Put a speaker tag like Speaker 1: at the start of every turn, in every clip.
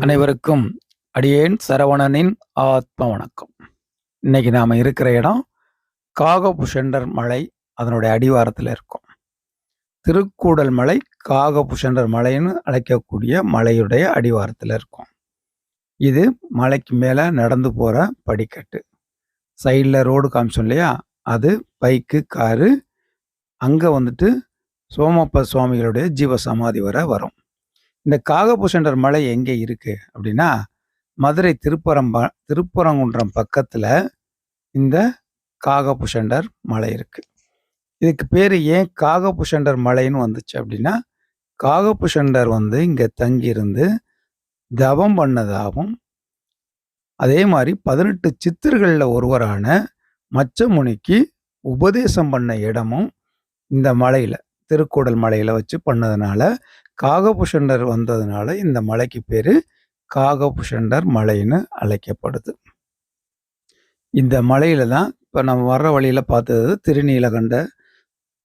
Speaker 1: அனைவருக்கும் அடியேன் சரவணனின் ஆத்ம வணக்கம். இன்னைக்கு நாம இருக்கிற இடம் காகபுஷண்டர் மலை அதனுடைய அடிவாரத்தில் இருக்கும். திருக்கூடல் மலை காகபுஷண்டர் மலைன்னு அழைக்கக்கூடிய மலையுடைய அடிவாரத்தில் இருக்கும். இது மலைக்கு மேலே நடந்து போகிற படிக்கட்டு. சைடில் ரோடு காமிச்சோம் இல்லையா? அது பைக்கு காரு. அங்கே வந்துட்டு சோமப்ப சுவாமிகளுடைய ஜீவ சமாதி வரை வரும். இந்த காகபூஷண்டர் மலை எங்கே இருக்குது அப்படின்னா மதுரை திருப்பரம்ப திருப்பரங்குன்றம் பக்கத்தில் இந்த காகபுஷண்டர் மலை இருக்குது இதுக்கு பேர் ஏன் காகபுஷண்டர் மலைன்னு வந்துச்சு அப்படின்னா காகபுஷண்டர் வந்து இங்கே தங்கியிருந்து தவம் பண்ணதாகவும் அதே மாதிரி பதினெட்டு சித்தர்களில் ஒருவரான மச்சமுனிக்கு உபதேசம் பண்ண இடமும் இந்த மலையில். திருக்கூடல் மலையில் வச்சு பண்ணதுனால காகபுஷண்டர் வந்ததுனால இந்த மலைக்கு பேர் காகபுஷண்டர் மலைன்னு அழைக்கப்படுது. இந்த மலையில தான் இப்போ நம்ம வர்ற வழியில் பார்த்தது திருநீலகண்ட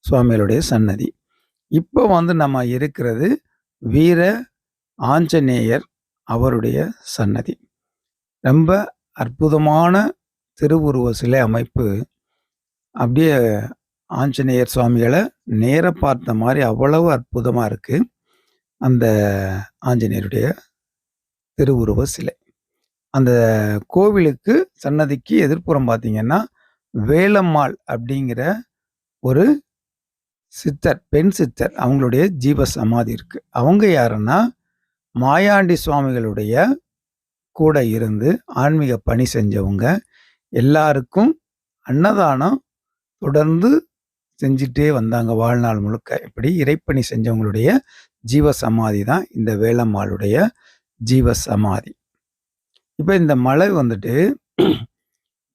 Speaker 1: சுவாமிகளுடைய சன்னதி. இப்போ வந்து நம்ம இருக்கிறது வீர ஆஞ்சநேயர் அவருடைய சன்னதி. ரொம்ப அற்புதமான திருவுருவ சிலை அமைப்பு. அப்படியே ஆஞ்சநேயர் சுவாமிகளை நேராக பார்த்த மாதிரி அவ்வளவு அற்புதமாக இருக்குது அந்த ஆஞ்சநேயருடைய திருவுருவ சிலை. அந்த கோவிலுக்கு சன்னதிக்கு எதிர்ப்புறம் பார்த்தீங்கன்னா வேலம்மாள் அப்படிங்கிற ஒரு சித்தர் பெண் சித்தர் அவங்களுடைய ஜீவ சமாதி இருக்குது அவங்க யாருன்னா மாயாண்டி சுவாமிகளுடைய கூட இருந்து ஆன்மீக பணி செஞ்சவங்க. எல்லாருக்கும் அன்னதானம் தொடர்ந்து செஞ்சிட்டே வந்தாங்க வாழ்நாள் முழுக்க. இப்படி இறைப்பணி செஞ்சவங்களுடைய ஜீவ சமாதி தான் இந்த வேலம்மாளுடைய ஜீவ சமாதி இப்போ இந்த மலை வந்துட்டு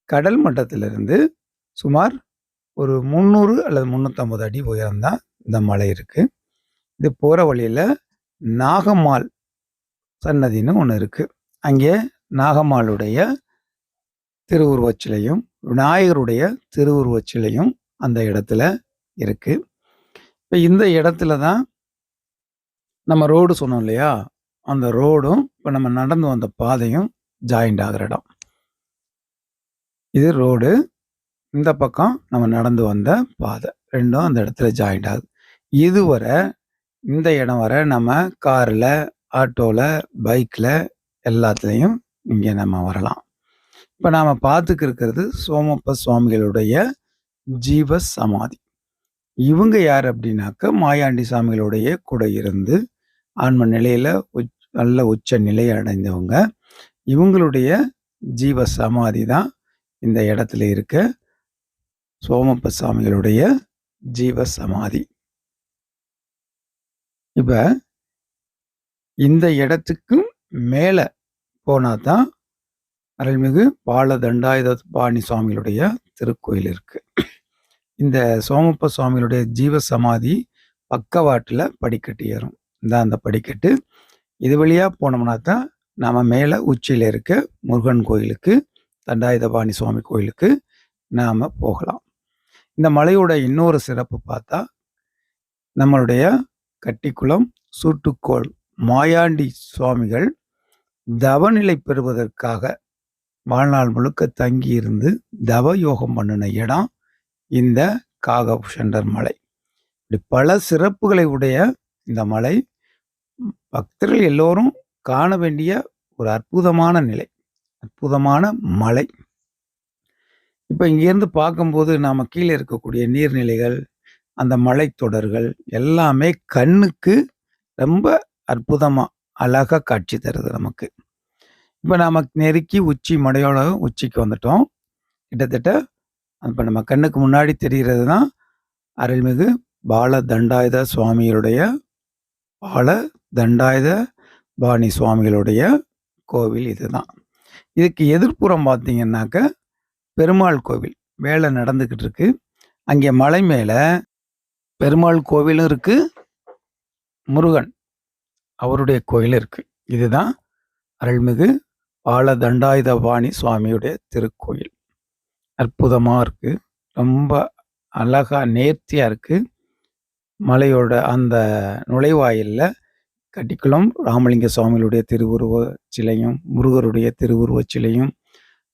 Speaker 1: கடல் மட்டத்திலிருந்து சுமார் ஒரு முந்நூறு அல்லது முந்நூற்றம்பது அடி உயரம்தான் இந்த மலை இருக்குது இது போகிற வழியில் நாகம்மாள் சன்னதின்னு ஒன்று இருக்குது அங்கே நாகம்மாளுடைய திருவுருவச்சிலையும் விநாயகருடைய திருவுருவச்சிலையும் அந்த இடத்துல இருக்கு. இப்போ இந்த இடத்துல தான் நம்ம ரோடு சொன்னோம் இல்லையா? அந்த ரோடும் இப்போ நம்ம நடந்து வந்த பாதையும் ஜாயிண்ட் ஆகிற இடம். இது ரோடு இந்த பக்கம் நம்ம நடந்து வந்த பாதை. ரெண்டும் அந்த இடத்துல ஜாயிண்ட் ஆகுது. இதுவரை இந்த இடம் வர நம்ம காரில் ஆட்டோவில் பைக்கில் எல்லாத்துலேயும் இங்கே நம்ம வரலாம். இப்போ நாம் பார்த்துக்கு இருக்கிறது சோமப்ப சுவாமிகளுடைய ஜீவ சமாதி இவங்க யார் அப்படின்னாக்க மாயாண்டி சாமிகளுடைய கூட இருந்து ஆன்ம நிலையில நல்ல உச்ச நிலையை அடைந்தவங்க. இவங்களுடைய ஜீவ சமாதி தான் இந்த இடத்துல இருக்க சோமப்ப சாமிகளுடைய ஜீவ சமாதி இப்ப இந்த இடத்துக்கும் மேலே போனால் தான் அருள்மிகு பால தண்டாயுத பாணி சுவாமிகளுடைய திருக்கோயில் இருக்குது இந்த சோமப்ப சுவாமியுடைய ஜீவ சமாதி பக்கவாட்டில் படிக்கட்டு ஏறும். இந்த அந்த படிக்கட்டு. இது வழியாக போனோம்னா தான் நாம் மேலே உச்சியில் இருக்க முருகன் கோயிலுக்கு தண்டாயுதபாணி சுவாமி கோயிலுக்கு நாம் போகலாம். இந்த மலையோட இன்னொரு சிறப்பு பார்த்தா நம்மளுடைய கட்டிக்குளம் சூட்டுக்கோள் மாயாண்டி சுவாமிகள் தவநிலை பெறுவதற்காக வாழ்நாள் முழுக்க தங்கி இருந்து தவ யோகம் பண்ணின இடம் இந்த காகபுஷண்டர் மலை. இப்படி பல சிறப்புகளை உடைய இந்த மலை பக்தர்கள் எல்லோரும் காண வேண்டிய ஒரு அற்புதமான நிலை அற்புதமான மலை. இப்போ இங்கேருந்து பார்க்கும்போது நாம் கீழே இருக்கக்கூடிய நீர்நிலைகள் அந்த மலைத்தொடர்கள் எல்லாமே கண்ணுக்கு ரொம்ப அற்புதமாக அழகாக காட்சி தருது நமக்கு. இப்போ நாம் நெருக்கி உச்சி மடையோட உச்சிக்கு வந்துட்டோம். கிட்டத்தட்ட இப்போ நம்ம கண்ணுக்கு முன்னாடி தெரிகிறது தான் அருள்மிகு பால தண்டாயுத சுவாமிகளுடைய பால தண்டாயுத பாணி சுவாமிகளுடைய கோவில் இதுதான். இதுக்கு எதிர்ப்புறம் பார்த்தீங்கன்னாக்க பெருமாள் கோவில் வேலை நடந்துக்கிட்டு இருக்கு. அங்கே மலை மேலே பெருமாள் கோவிலும் இருக்குது முருகன் அவருடைய கோயிலும் இருக்குது இதுதான் அருள்மிகு ஆழ தண்டாயுதபாணி சுவாமியுடைய திருக்கோயில். அற்புதமாக இருக்குது ரொம்ப அழகாக நேர்த்தியாக இருக்குது மலையோட அந்த நுழைவாயிலில் கட்டிக்குளம் ராமலிங்க சுவாமிகளுடைய திருவுருவச் சிலையும், முருகருடைய திருவுருவச் சிலையும்,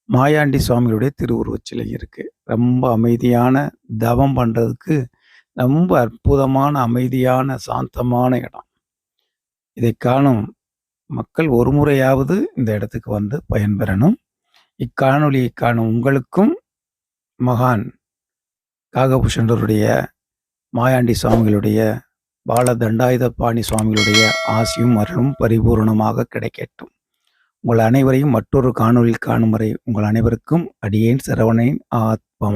Speaker 1: மாயாண்டி சுவாமிகளுடைய திருவுருவச் சிலை இருக்குது ரொம்ப அமைதியான தவம் பண்ணுறதுக்கு ரொம்ப அற்புதமான, அமைதியான, சாந்தமான இடம். இதை காணும் மக்கள் ஒரு முறையாவது இந்த இடத்துக்கு வந்து பயன்பெறணும். இக்காணொலியை காணும் உங்களுக்கும் மகான் காகபூஷண்டருடைய மாயாண்டி சுவாமிகளுடைய, பால தண்டாயுதபாணி சுவாமிகளுடைய ஆசியும், அருளும் பரிபூரணமாக கிடைக்கட்டும். உங்கள் அனைவரையும் மற்றொரு காணொலியில் காணும் வரை உங்கள் அனைவருக்கும் அடியேன் சரவணையின் ஆத்ம